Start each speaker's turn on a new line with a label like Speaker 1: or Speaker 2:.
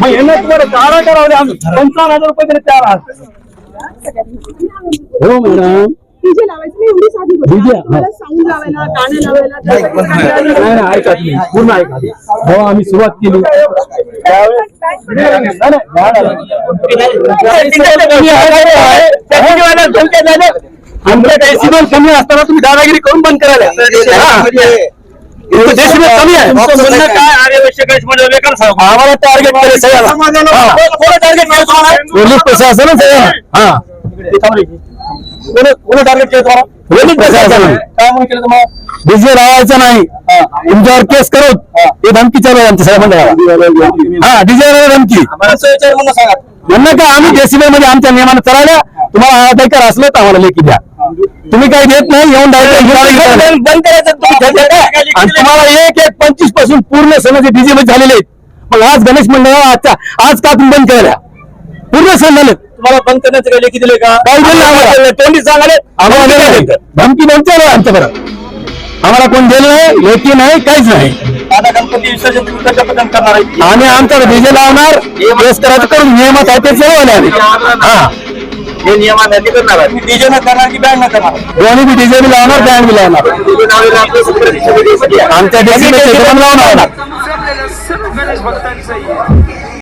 Speaker 1: मग यांना तुम्हाला चारा करावले आम्ही पंचावन्न हजार रुपये तरी चार आहात. हो मॅडम. हा. ऐका तुम्ही. पूर्ण ऐका. हो आम्ही सुरुवात केली त्यावेळेस नाही, नाही, नाही. आमच्या कमी असताना तुम्ही दादागिरी करून बंद करायला.
Speaker 2: म्हणणं काय
Speaker 1: आर्यवश्यक आम्हाला टार्गेट केलं सगळ्याला टार्गेट पोलीस प्रशासन हा कोणी टार्गेट केलं तुम्हाला पोलीस प्रशासन काय म्हणून केलं तुम्हाला डीजे लावायचं नाही। तुमच्यावर केस करू। हे। धमकी चालू आहे आमच्या सगळ्या हा? डीजे धमकी। म्हणणं का आम्ही डेसिबल मध्ये आमच्या नियमानं चालवल्या तुम्हाला हा अधिकार असलं तर आम्हाला लेखी द्या तुम्ही काही देत नाही येऊन डायरेक्ट बंद करायचं आणि तुम्हाला एक एक पंचवीसपासून पूर्ण सणाचे डीजे मध्ये झालेले आहेत. मग आज गणेश मंडळ आजच्या आज का तुम्ही बंद केल्या पूर्ण सण झाले तुम्हाला बंद करण्याचे काही लेखी दिले का? काही दिले तोंडी सांगाले आम्हाला धमकी नव्हती आलं आमच्याकडे आम्हाला कोण दिलं नाही लेखी नाही काहीच नाही. आम्ही आमच्याकडे डीजे लावणार. करायचं करून नियमात आहे ते चालवले आम्ही हा.
Speaker 2: हे नियमाने करणार आहे डीजे न करणार की बँड न करणार
Speaker 1: दोन्ही बी डीजे बी लावणार बँड बी लावणार आमच्या डीजे लावणार
Speaker 3: सर्व गणेश भक्तांचं